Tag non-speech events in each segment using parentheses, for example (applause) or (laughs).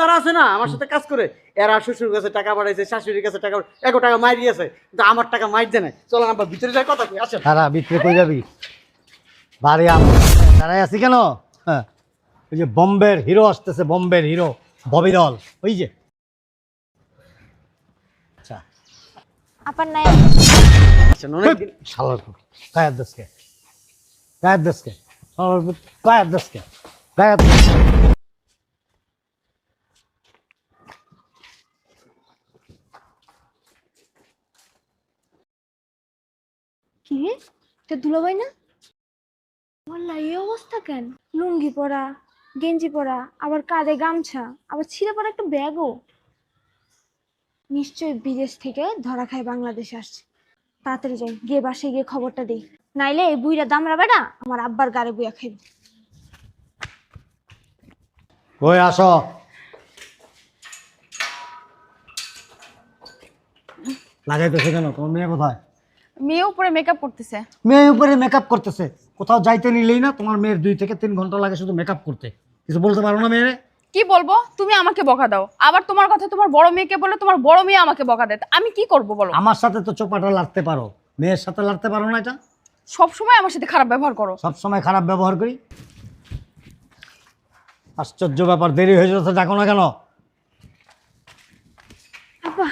যারা আছে না আমার সাথে কাজ করে এরা শ্বশুর কাছে টাকা পাঠাইছে শাশুড়ির কাছে টাকা এক টাকা মাই দিয়েছে কিন্তু আমার টাকা মাইর দেয় না চলো আব্বা ভিতরে যাই কথা কি যাবি? বাড়ি আম দাঁড়াই আছি কেন? হ্যাঁ। ওই যে বম্বের হিরো আসতেছে বম্বের হিরো ববিরল। ওই যে। আচ্ছা। আপার নাই। শালার দশকে গায়ের দশকে গায়ের দশকে গায়ের কি এটা দুলাভাই না? বললা এই অবস্থা কেন? লুঙ্গি পরা, গেঞ্জি পরা, আবার কাঁধে গামছা, আবার ছিঁড়ে পরা একটা ব্যাগও। নিশ্চয়ই বিদেশ থেকে ধরা খায় বাংলাদেশে আসছে। তাড়াতাড়ি যাই, গিয়ে বাসায় গিয়ে খবরটা দিই। নাইলে এই বুইরা দামরা বেটা আমার আব্বার গাড়ি বুয়া খাইবে। ওই আসো। লাগাইতেছে কেন? তোমার মেয়ে কোথায়? মেয়ে উপরে মেকআপ করতেছে। মেয়ে উপরে মেকআপ করতেছে। কোথাও যাইতে নিলেই না তোমার মেয়ের দুই থেকে তিন ঘণ্টা লাগে শুধু মেকআপ করতে। কিছু বলতে পারো না মেয়ে কি বলব? তুমি আমাকে বকা দাও। আবার তোমার কথা তোমার বড় মেয়েকে বলে তোমার বড় মেয়ে আমাকে বকা দেয়। আমি কি করব বলো? আমার সাথে তো চোপাটা লাড়তে পারো। মেয়ের সাথে লাড়তে পারো না এটা? সব সময় আমার সাথে খারাপ ব্যবহার করো। সব সময় খারাপ ব্যবহার করি? আশ্চর্য ব্যাপার দেরি হয়ে যাচ্ছে ডাকো না কেন? আব্বা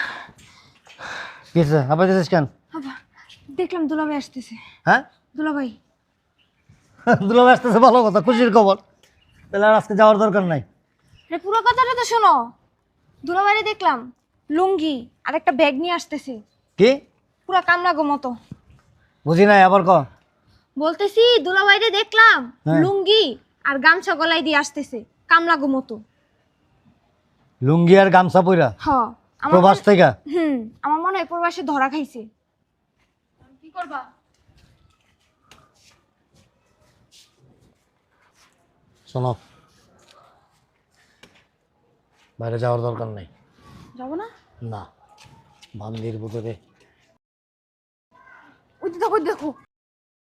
কি হয়েছে? আবার যেছিস কেন? আব্বা দেখলাম দুলাভাই আসতেছে। হ্যাঁ? দুলাভাই। (laughs) দুলাভ আসতেছে ভালো কথা খুশির খবর। তাহলে আর আজকে যাওয়ার দরকার নাই। রে পুরো কথাটা তো শোনো। দুলাভাইরে দেখলাম লুঙ্গি আর একটা ব্যাগ নিয়ে আসতেছে। কি? পুরা কামলা গো মতো। বুঝি নাই আবার ক? বলতেছি দুলাভাইরে দেখলাম হ্যাঁ। লুঙ্গি আর গামছা গলায় দিয়ে আসতেছে কামলা গো মতো। লুঙ্গি আর গামছা পইরা? হ আমার প্রবাস মনে- থেকে? হুম আমার মনে হয় প্রবাসে ধরা খাইছে। কি করবা? শোনো। বাইরে যাওয়ার দরকার নেই। যাব না? না। বান্দির ভিতরে ওই দেখো দেখো।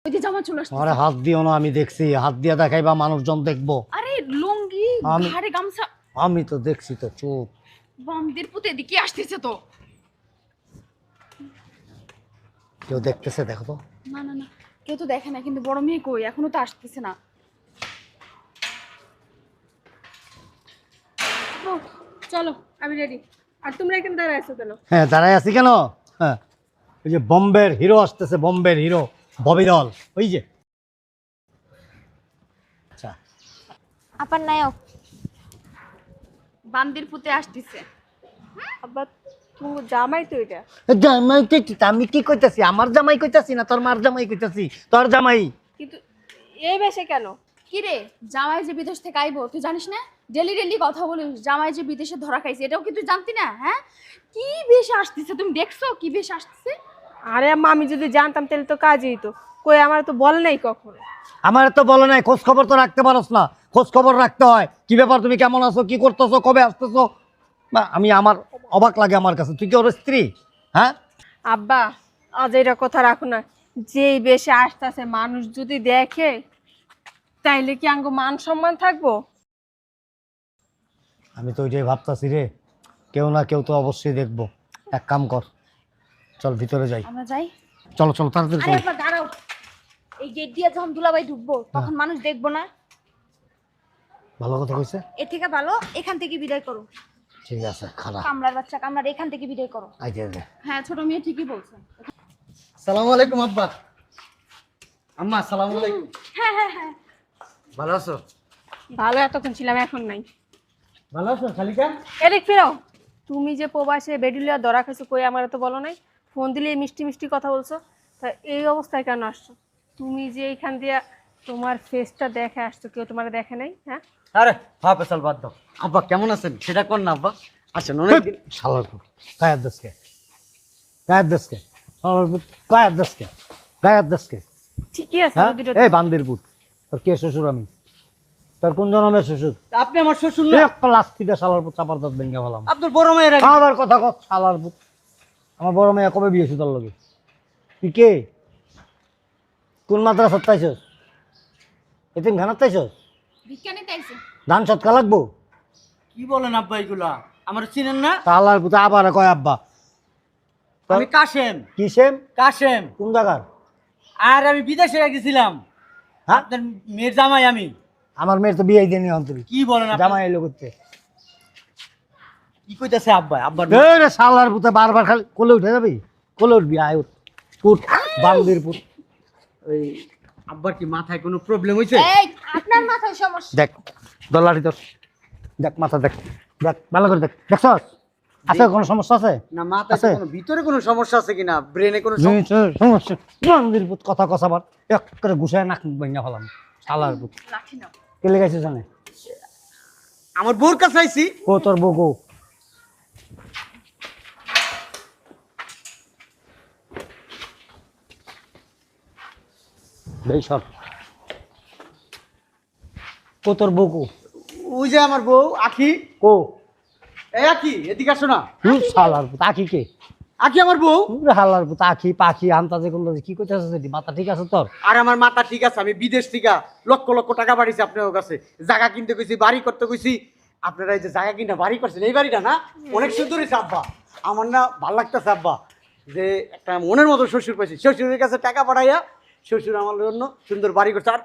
ওই যে জামা চলে আসছে আরে হাত দিও না আমি দেখছি। হাত দিয়ে দেখাইবা মানুষজন দেখব। আরে লুঙ্গি আমি- ঘাড়ে গামছা। আমি তো দেখছি তো চুপ। বামদের পুতে এদিকে আসতেছে তো? কেউ দেখতেছে দেখো তো। না না না কেউ তো দেখে না কিন্তু বড় মেয়ে কই? এখনও তো আসতেছে না। ও, চলো আমি রেডি আর তোমরা এখানে দাঁড়ায় আছো কেন? হ্যাঁ দাঁড়াই আছি কেন? হ্যাঁ। ওই যে বম্বের হিরো আসতেছে বম্বের হিরো ববিরল ওই যে। আচ্ছা। আপার নায়ক। বান্দির পুতে আসতেছে। আবার তুমি জামাই তো এটা। জামাই কইতেছি আমি কি কইতাছি? আমার জামাই কইতাছি না তোর মার জামাই কইতাছি? তোর জামাই। কিন্তু এই বেশে কেন? কি রে? জামাই যে বিদেশ থেকে আইবো তুই জানিস না? ডেলি ডেলি কথা বলিস জামাই যে বিদেশে ধরা খাইছে এটাও কি তুই জানতি না হ্যাঁ? কি বেশ আসতেছে? তুমি দেখছ কি বেশ আসতেছে? আরে আম্মা আমি যদি জানতাম তাহলে তো কাজই হতো কই আমার তো বল নাই কখনো? আমার তো বলে নাই খোঁজ খবর তো রাখতে পারস না। খোঁজ খবর রাখতে হয়। কি ব্যাপার তুমি কেমন আছো? কি করতেছো? কবে আসতেছো? না আমি আমার অবাক লাগে আমার কাছে। তুই কি ওর স্ত্রী? হ্যাঁ? আব্বা আজ এটা কথা রাখো না। যেই বেশে আসতেছে মানুষ যদি দেখে তাইলে কি আঙ্গ মান সম্মান থাকব? আমি তো ওইটাই ভাবতাছি রে। কেউ না কেউ তো অবশ্যই দেখব। এক কাম কর। চল ভিতরে যাই। আমরা যাই? চলো চলো তাড়াতাড়ি আরে চলো। একবার দাঁড়াও। এই গেট দিয়ে যখন দুলাভাই ঢুকবো তখন মানুষ দেখব না। ভালো কথা কইছে? এর থেকে ভালো এখান থেকে বিদায় করো। ঠিক আছে খারাপ কামলার বাচ্চা কামলার এখান থেকে বিদায় করো। আইতে দে হ্যাঁ ছোট মেয়ে ঠিকই বলছে। সালামু আলাইকুম আব্বা। আম্মা সালামু আলাইকুম। হ্যাঁ হ্যাঁ হ্যাঁ। ভালো আছো? ভালো এতক্ষণ ছিলাম এখন নাই। ভালো আছো শালিকা? এদিক ফেরাও। তুমি যে প্রবাসে বেডুলিয়া দরা খাইছো কই আমার তো বলো নাই। ফোন দিলে মিষ্টি মিষ্টি কথা বলছো? তা এই অবস্থায় কেন আসছো? তুমি যে এইখান দিয়ে তোমার ফেসটা দেখে আসছো কেউ তোমার দেখে নাই হ্যাঁ? আরে হ্যাঁ পেশাল বাদ দাও। আব্বা কেমন আছেন? সেটা কর না আব্বা। আসেন অনেকদিন শালার পুত, গায়ের দশকে। গায়ের দশকে। শালার পুত, গায়ের দশকে। গায়ের দশকে। ঠিকই আছে হ্যাঁ? দুটো এই বান্দির পুত তোর কে শ্বশুর আমি? তোর কোন জনমের শ্বশুর? আপনি আমার শ্বশুর না? একটা লাস্তিটা শালার পুত চাপার দাঁত ভেঙে ফেলাম। আপনার বড় মেয়ের আগে আবার কথা কর শালার পুত আমার বড় মেয়ে কবে বিয়েছি তোর লগে? তুই কে? কোন মাদ্রাসার তাইছস এতিম খানার নিতে ধান সৎকা লাগবো? কি বলেন আব্বা এগুলা? আমার চিনেন না? তালার পুতে আবার কয় আব্বা? আমি কাশেম। কি সেম? কাশেম। কোন জায়গার আর আমি বিদেশে গেছিলাম। হ্যাঁ? আপনার মেয়ের জামাই আমি। আমার মেয়ের তো বিয়ে দিয়ে নিয়ে অন্তরি কি বলেন? জামাই এলো করতে। কি কইতাছে আব্বা? আব্বার রে শালার পুতে বারবার খালি কোলে উঠে যাবি? কোলে উঠবি আয় উঠ। উঠ বান্দির পুত ওই আব্বার কি মাথায় কোনো প্রবলেম হয়েছে এই আপনার মাথায় সমস্যা। দেখ দল্লারি তোর। দেখ মাথা দেখ। দেখ ভালো করে দেখ। দেখছস? আছে কোনো সমস্যা আছে? না মাথায় আছে? কোনো ভিতরে কোনো সমস্যা আছে কিনা? ব্রেনে কোনো সম- জিনিসের সমস্যা। বান্দির পুত কথা কষাবার এক করে ঘুষায় নাক ভাঙা ফেলাম শালার পুত লাঠি নাও। কে লেগেছে জানে আমার বোর কাছে আইছি। ও তোর বউ। গো বেশ সর তোর বউ কো? ওই যে আমার বউ আখি। কো? এই আখি এদিকে আসো না। হুম, শালার পুত আখি কে? আখি আমার বউ। হালার পুত আখি পাখি আন্তাজে কোন কি করতেছিস এটি মাথা ঠিক আছে তোর? আর আমার মাথা ঠিক আছে আমি বিদেশ থেকে লক্ষ লক্ষ টাকা বাড়িছি আপনার কাছে। জায়গা কিনতে কইছি বাড়ি করতে কইছি আপনারা এই যে জায়গা কিনা বাড়ি করছেন এই বাড়িটা না? অনেক সুন্দরই আব্বা। আমার না ভালো লাগতেছে আব্বা। যে একটা মনের মতো শ্বশুর পাইছি। শ্বশুরের কাছে টাকা পাঠাইয়া শ্বশুর আমার জন্য সুন্দর বাড়ি করছে আর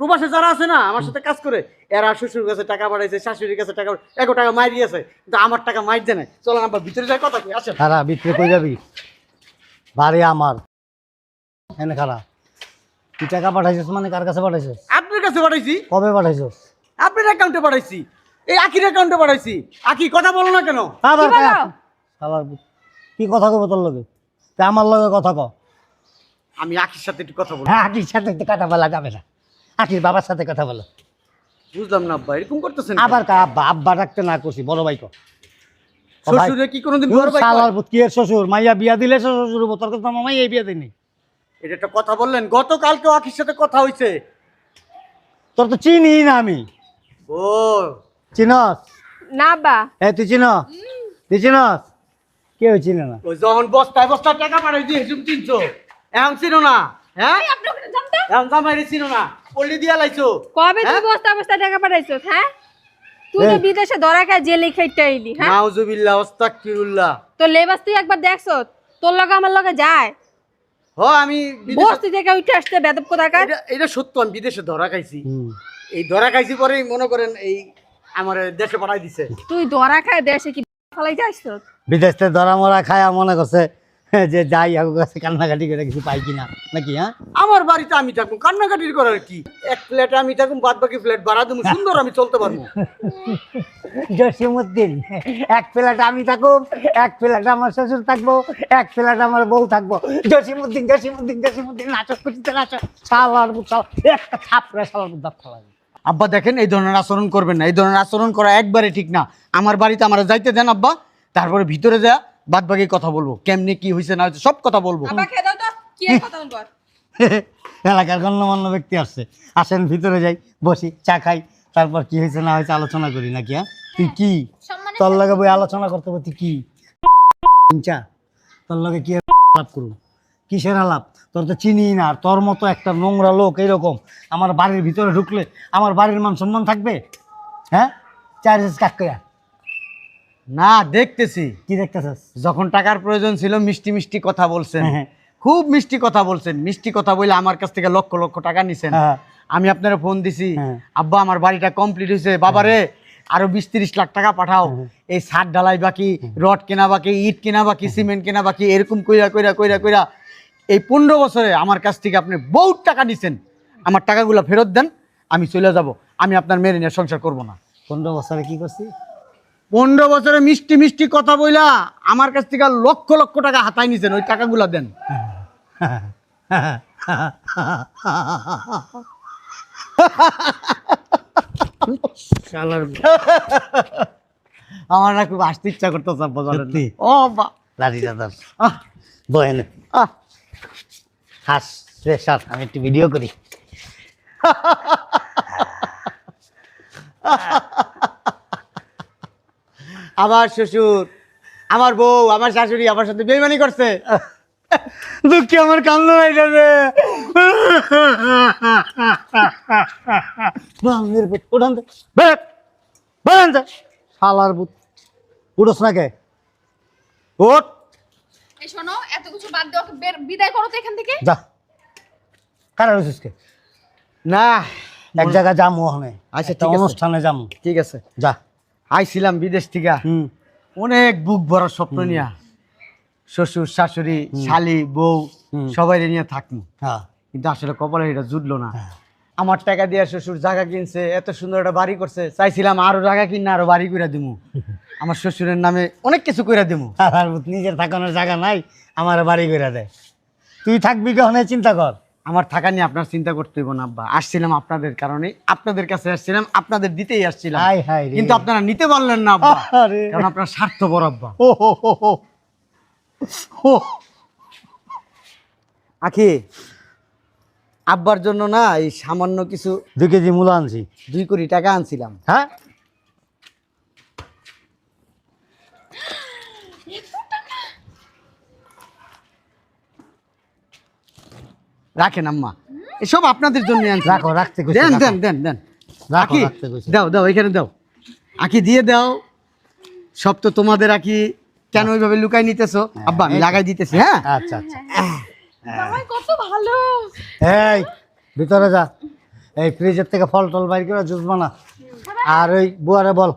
প্রবাসে যারা আছে না আমার সাথে কাজ করে এরা শ্বশুর কাছে টাকা পাঠাইছে শাশুড়ির কাছে টাকা এগো টাকা মাইর দিয়েছে কিন্তু আমার টাকা মাইর দেয় নাই। চলেন আব্বা ভিতরে যাই কথা কি আসেন। খারা ভিতরে করে যাবি? বাড়ি আমার। এনে খারা তুই টাকা পাঠাইছিস মানে কার কাছে পাঠাইছিস? আপনার কাছে পাঠাইছি। কবে পাঠাইছিস? আপনার অ্যাকাউন্টে পাঠাইছি। এই আখির অ্যাকাউন্টে পাঠাইছি। আকি কথা বলো না কেন? আবার কি কথা কব তোর লগে? তা আমার লগে কথা ক আমি আখির সাথে একটু কথা বলব। হ্যাঁ আখির সাথে একটু কথা বলা যাবে না। আখির বাবার সাথে কথা বলো। বুঝলাম না আব্বা এরকম করতেছেন আবার কা আব্বা আব্বা ডাকতে না করছি বড় ভাই ক শ্বশুরে কি কোনোদিন বড় ভাই শালার? পুত কি এর শ্বশুর? মাইয়া বিয়া দিলে শ্বশুর হব তোর কাছে তো আমার মাইয়া বিয়া দিনি এটা একটা কথা বললেন গতকালকে আখির সাথে কথা হইছে। তোর তো চিনি না আমি। ও। চিনস? না বা এ তুই চিন তুই চিনস? কেউ চিনে না। ওই যখন বস্তায় বস্তায় টাকা পাঠাই দিয়ে হিসুম চিনছো? এখন চিনো না হ্যাঁ? এখন জামাইরে চিনো না পল্লি দিয়া লাইছো কবে তুই হ্যাঁ? বস্তা বস্তা টাকা পাঠাইছো হ্যাঁ? তুই তো বিদেশে ধরা খায় জেলে খাইতে আইলি হ্যাঁ? নাউজুবিল্লাহ তো লেবাস তুই একবার দেখছ তোর লগে আমার লগে যায়? হ আমি বিদেশে বস্তি থেকে উঠে আসতে বেদব কোথাকার? এটা এটা সত্য আমি বিদেশে ধরা খাইছি। এই ধরা খাইছি পরেই মনে করেন এই আমার দেশে পাঠাই দিছে। তুই ধরা খায় দেশে কি ফলাই যাইছ বিদেশ ধরা মরা খায়া মনে করছে যে যাই আগো কাছে কান্নাকাটি করে কিছু পাই কিনা নাকি হ্যাঁ? আমার বাড়িতে আমি থাকুন কান্নাকাটির করার কি? এক ফ্ল্যাটে আমি থাকুন বাদ বাকি ফ্ল্যাট ভাড়া দেবো সুন্দর আমি চলতে পারব। জসিমুদ্দিন এক প্লেট আমি থাকব এক প্লেট আমার শ্বশুর থাকব এক প্লেট আমার বউ থাকব। জসিমুদ্দিন জসিমুদ্দিন জসিমুদ্দিন নাচক খুঁজতে নাচো। সালার সাল একটা থাপড়ে সালার বুক দাঁত ফেলা আব্বা দেখেন এই ধরনের আচরণ করবেন না। এই ধরনের আচরণ করা একবারে ঠিক না। আমার বাড়িতে আমার যাইতে দেন আব্বা। তারপরে ভিতরে যা বাদ বাকি কথা বলব। কেমনে কি হয়েছে না হয়েছে সব কথা বলব। (laughs) এলাকার গণ্যমান্য ব্যক্তি আসছে। আসেন ভিতরে যাই বসি চা খাই। তারপর কি হয়েছে না হয়েছে আলোচনা করি নাকি হ্যাঁ? তুই কি? তোর লগে বই আলোচনা করতে তুই কি? চা। তোর লগে কি আলাপ করুন কিসের আলাপ? তোর তো চিনি না আর তোর মতো একটা নোংরা লোক এইরকম আমার বাড়ির ভিতরে ঢুকলে আমার বাড়ির মান সম্মান থাকবে? হ্যাঁ? চার্জেস কাকয়া না দেখতেছি। কি দেখতেছিস? যখন টাকার প্রয়োজন ছিল মিষ্টি মিষ্টি কথা বলছেন। হ্যাঁ। খুব মিষ্টি কথা বলছেন। মিষ্টি কথা বলে আমার কাছ থেকে লক্ষ লক্ষ টাকা নিছেন। হ্যাঁ। আমি আপনারা ফোন দিছি হ্যাঁ। আব্বা আমার বাড়িটা কমপ্লিট হয়েছে। বাবা রে আরও বিশ তিরিশ লাখ টাকা পাঠাও। এই ছাদ ঢালাই বাকি রড কেনা বাকি ইট কেনা বাকি সিমেন্ট কেনা বাকি এরকম কইরা কইরা কইরা কইরা এই পনেরো বছরে আমার কাছ থেকে আপনি বহুত টাকা নিছেন। আমার টাকাগুলো ফেরত দেন আমি চলে যাব। আমি আপনার মেরে নিয়ে সংসার করব না। পনেরো বছরে কি করছি? পনেরো বছরে মিষ্টি মিষ্টি কথা বইলা আমার কাছ থেকে লক্ষ লক্ষ টাকা হাতায় নিছেন ওই টাকাগুলো দেন। আমার না খুব আসতে ইচ্ছা করতেছে না? ও বা আহ, বয়েন। হাস রে স্যার আমি একটু ভিডিও করি। (laughs) আমার শ্বশুর আমার বউ আমার শাশুড়ি আমার সাথে বেইমানি করছে। দুঃখে আমার কান্না হয়ে যাবে উঠান শালার পুত উঠোস না কে? ওঠ এই শোনো এত কিছু বাদ দাও বিদায় করো তো এখান থেকে। যা। কারা রয়েছিস কে না এক জায়গায় যামু ওখানে। আচ্ছা, একটা ঠিক আছে। অনুষ্ঠানে যামু। ঠিক আছে। যা। আইছিলাম বিদেশ থেকে। হুম। অনেক বুক ভরা স্বপ্ন নিয়া। শ্বশুর শাশুড়ি শালি বউ। সবাই নিয়ে থাকব হ্যাঁ। কিন্তু আসলে কপালে এটা জুটলো না। হ্যাঁ। আমার টাকা দিয়ে শ্বশুর জায়গা কিনছে এত সুন্দর একটা বাড়ি করছে চাইছিলাম আরও জায়গা কিনে আরও বাড়ি করে দিমু। (laughs) আমার শ্বশুরের নামে অনেক কিছু করে দিমু। শালার নিজের থাকানোর জায়গা নাই আমার বাড়ি করে দেয় তুই থাকবি কখনো চিন্তা কর। আমার থাকা নিয়ে আপনার চিন্তা করতে হইব না আব্বা। আসছিলাম আপনাদের কারণে। আপনাদের কাছে আসছিলাম আপনাদের দিতেই আসছিলাম। হাই হাই রে। কিন্তু আপনারা নিতে পারলেন না আব্বা। আরে কারণ আপনার স্বার্থপর আব্বা। ও হো হো হো। ও আখি আব্বার জন্য না এই সামান্য কিছু দুই কেজি মূলা আনছি। দুই কোটি টাকা আনছিলাম। হ্যাঁ? রাখেন আম্মা। এসব আপনাদের জন্য রাখো রাখতে দেন দেন দেন দেন। রাখো, দাও দাও এখানে দাও। আখি দিয়ে দাও। সব তো তোমাদের আখি কেন ওইভাবে লুকাই নিতেছো? আব্বা আমি লাগাই দিতেছি হ্যাঁ? আচ্ছা আচ্ছা। জামাই কত ভালো। এই ভিতরে যা। এই ফ্রিজের থেকে ফল টল বাইর করে জুস বানা। আর ওই বুয়ারে বল।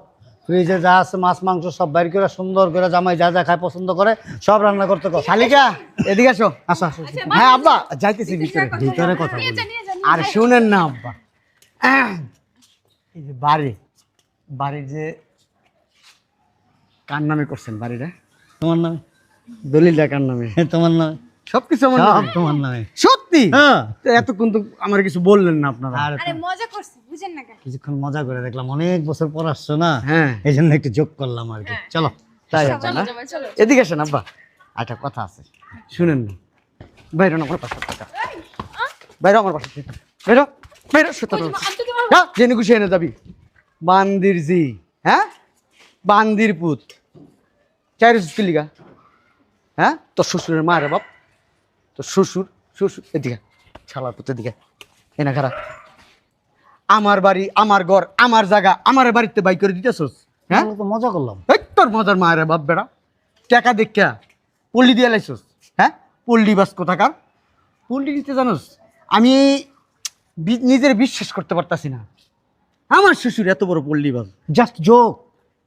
ফ্রিজে যা আছে মাছ মাংস সব বাইর করে সুন্দর করে জামাই যা যা খায় পছন্দ করে সব রান্না করতে কর। শালিকা এদিকে আসো। আসো আসো। হ্যাঁ আব্বা যাইতেছি ভিতরে ভিতরে কথা বলি। আর শুনেন না আব্বা। এই যে বাড়ি বাড়ির যে কার নামে করছেন বাড়িটা? তোমার নামে। দলিলটা কার নামে? তোমার নামে। সবকিছু আমার সব নামে। তোমার নামে। সত্যি? হ্যাঁ। তো এতক্ষণ তো আমার কিছু বললেন না আপনারা। আর মজা করছি বুঝেন না কেন? কিছুক্ষণ মজা করে দেখলাম অনেক বছর পর আসছো না? হ্যাঁ। এই জন্য একটু যোগ করলাম আর কি। চলো তাই চলো না? এদিকে আসেন আব্বা। একটা কথা আছে। শুনেন না। বাইরে আমার পাশে থাকা। বাইরে আমার পাশে থাকা। বাইরে বাইরে সুতো হ্যাঁ জেনে খুশি এনে যাবি। বান্দির জি হ্যাঁ বান্দির পুত চাইরে লিগা হ্যাঁ? তোর শ্বশুরের মা রে বাপ। তোর শ্বশুর শ্বশুর এদিকে ছালার পুত এদিকে এনা খারা আমার বাড়ি আমার ঘর আমার জায়গা আমার বাড়িতে বাই করে দিতেছস হ্যাঁ? তো মজা করলাম। এই তোর মজার মায়ের বাপ বেড়া। টাকা দেখা পল্লি দিয়ে লাইছস হ্যাঁ? পল্লি বাস কোথাকার? পল্লি দিতে জানোস আমি নিজের বিশ্বাস করতে পারতাছি না। আমার শ্বশুর এত বড় পল্লি বাস। জাস্ট যোগ।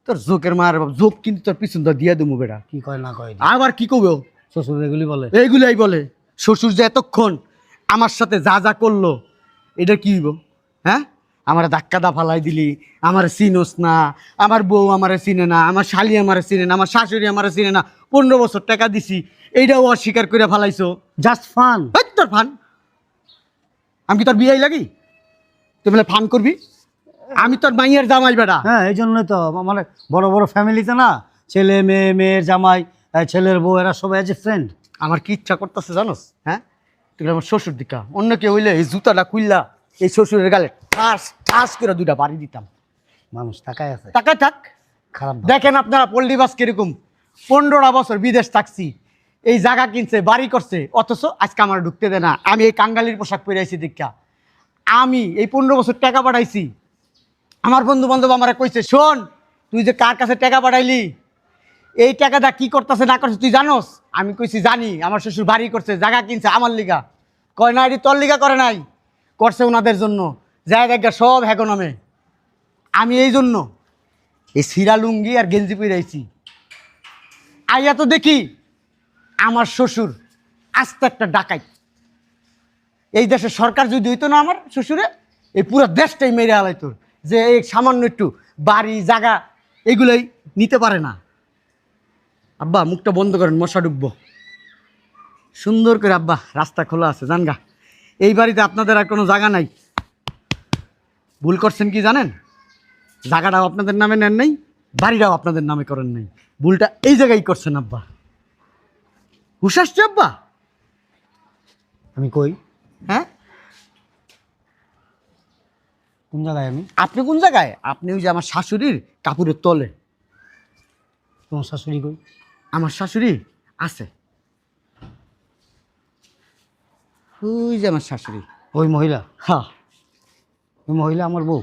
তোর জোকের মায়ের বাপ জোক কিন্তু তোর পিছন দিয়ে দেবো বেড়া। কি কয় না কয় আবার কি করব শ্বশুর এগুলি বলে। এইগুলাই বলে। শ্বশুর যে এতক্ষণ আমার সাথে যা যা করল এটা কি হইব? হ্যাঁ? আমার ধাক্কা দা ফালাই দিলি আমার চিনোস না আমার বউ আমার চিনে না আমার শালি আমার চিনে না আমার শাশুড়ি আমার চিনে না পনেরো বছর টাকা দিছি এইটাও অস্বীকার করে ফেলাইছো। জাস্ট ফান তোর ফান আমি কি তোর বিয়াই লাগি? তুই বলে ফান করবি? আমি তোর মাইয়ের জামাই বেড়া হ্যাঁ এই জন্যই তো মানে বড় বড় ফ্যামিলিতে না ছেলে মেয়ে মেয়ের জামাই ছেলের বউ এরা সবাই আছে ফ্রেন্ড আমার কি ইচ্ছা করতেছে জানোস? হ্যাঁ? তুই আমার শ্বশুর দিকা। অন্য কেউ হইলে এই জুতাটা খুললা এই শ্বশুরের গালে ঠাস ঠাস করে দুইটা বাড়ি দিতাম। মানুষ তাকায় আছে। টাকা থাক। খারাপ দেখেন আপনারা পল্লী বাস কীরকম। পনেরোটা বছর বিদেশ থাকছি। এই জায়গা কিনছে বাড়ি করছে। অথচ আজকে আমার ঢুকতে দেয় না। আমি এই কাঙ্গালির পোশাক পরে আইছি দীক্ষা আমি এই পনেরো বছর টাকা পাঠাইছি। আমার বন্ধু বান্ধব আমার কইছে শোন তুই যে কার কাছে টাকা পাঠাইলি এই টাকাটা কি করতেছে, না করছে তুই জানোস? আমি কইছি, জানি, আমার শ্বশুর বাড়ি করছে, জায়গা কিনছে, আমার লিগা। কয়, না, এটি তোর লিগা করে নাই। করছে ওনাদের জন্য। জায়গা সব হ্যাগো আমি এই জন্য এই সিরা লুঙ্গি আর গেঞ্জি পরে আইছি। আইয়া তো দেখি, আমার শ্বশুর আস্তে একটা ডাকাই এই দেশের সরকার যদি হইতো না আমার শ্বশুরে, এই পুরো দেশটাই মেরে আলাইতো যে এই সামান্য একটু বাড়ি, জায়গা, এগুলোই নিতে পারে না। আব্বা মুখটা বন্ধ করেন মশা ডুববো। সুন্দর করে আব্বা রাস্তা খোলা আছে জানগা। এই বাড়িতে আপনাদের আর কোনো জায়গা নাই। ভুল করছেন কি জানেন? জায়গাটাও আপনাদের নামে নেন নাই বাড়িটাও আপনাদের নামে করেন নাই। ভুলটা এই জায়গায় করছেন আব্বা। হুশ আসছে আব্বা? আমি কই? হ্যাঁ? কোন জায়গায় আমি? আপনি কোন জায়গায়? আপনি ওই যে আমার শাশুড়ির কাপড়ের তলে। তোমার শাশুড়ি কই? আমার শাশুড়ি আছে। ওই যে আমার শাশুড়ি। ওই মহিলা? হ্যাঁ। ওই মহিলা আমার বউ।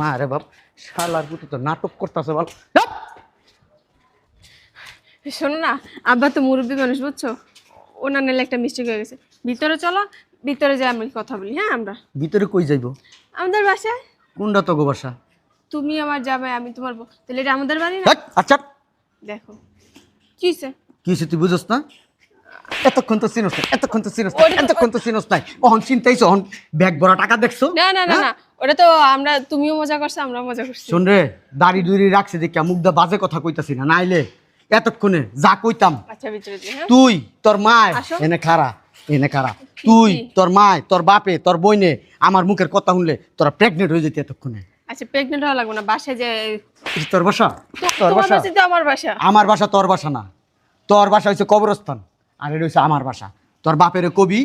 মা রে বাপ শালার পুতো তো নাটক করতেছে বল। শোনো না আব্বা তো মুরব্বী মানুষ বুঝছ? ওনার নাহলে একটা মিস্টেক হয়ে গেছে। ভিতরে চলো ভিতরে যাই আমি কথা বলি হ্যাঁ আমরা? ভিতরে কই যাইব? আমাদের বাসায়? কোনটা তো গো বাসা? তুমি আমার যাবে আমি তোমার বউ। তাহলে এটা আমাদের বাড়ি না? আচ্ছা দেখো। কি হইছে? কি হয়েছে তুই বুঝস না? এতক্ষণ তো চিনস এতক্ষণ তো চিনস এতক্ষণ তো চিনস নাই। অহন চিন্তাইছ অহন ব্যাগ ভরা টাকা দেখছ? না না না না। ওটা তো আমরা তুমিও মজা করছ আমরাও মজা করছি। শোন রে দাড়ি দুড়ি রাখছে দেখি মুখদা বাজে কথা কইতাছি না নাইলে এতক্ষণে যা কইতাম। আচ্ছা হ্যাঁ? তুই তোর মায় এনে খারা এনে খারা তুই তোর মায় তোর বাপে তোর বইনে আমার মুখের কথা শুনলে তোরা প্রেগনেন্ট হয়ে যেতি এতক্ষণে। আচ্ছা প্রেগনেন্ট হওয়া লাগবে না বাসায় যে তোর বাসা? তোর বাসা? তো আমার বাসা। আমার বাসা তোর বাসা না। তোর বাসা হচ্ছে কবরস্থান আর এটা হচ্ছে আমার বাসা। তোর বাপের কবি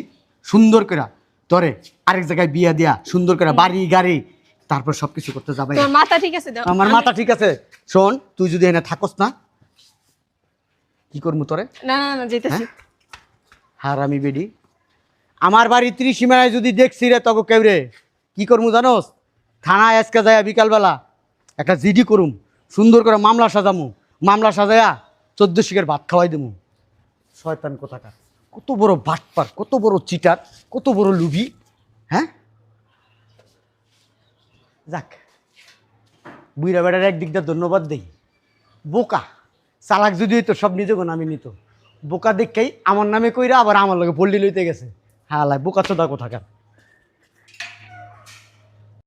সুন্দর করে তোরে আরেক জায়গায় বিয়া দিয়া সুন্দর করে বাড়ি গাড়ি তারপর সবকিছু করতে যাবে। মাথা ঠিক আছে আমার মাথা ঠিক আছে। শোন তুই যদি এনে থাকস না কি করব তোরে? না না না যেতেছি। হার আমি বেডি। আমার বাড়ি ত্রিসীমায় যদি দেখছি রে তখন কেউ রে কি করব জানোস? থানায় আজকে যায় বিকালবেলা একটা জিডি করুম, সুন্দর করে মামলা সাজামু, মামলা সাজায়া চোদ্দ শিখের ভাত খাওয়াই দেবো শয়তান কোথাকার? কত বড় বাটপার, কত বড় চিটার, কত বড় লুভি হ্যাঁ? যাক বুইরা বেড়ার একদিক দিয়ে ধন্যবাদ দেই। বোকা, চালাক যদি হইতো, সব নিজে নামে নিত। বোকা দেখেই আমার নামে কইরা আবার আমার লগে পল্লী লইতে গেছে। হ্যাঁ বোকা চোদা কোথাকার?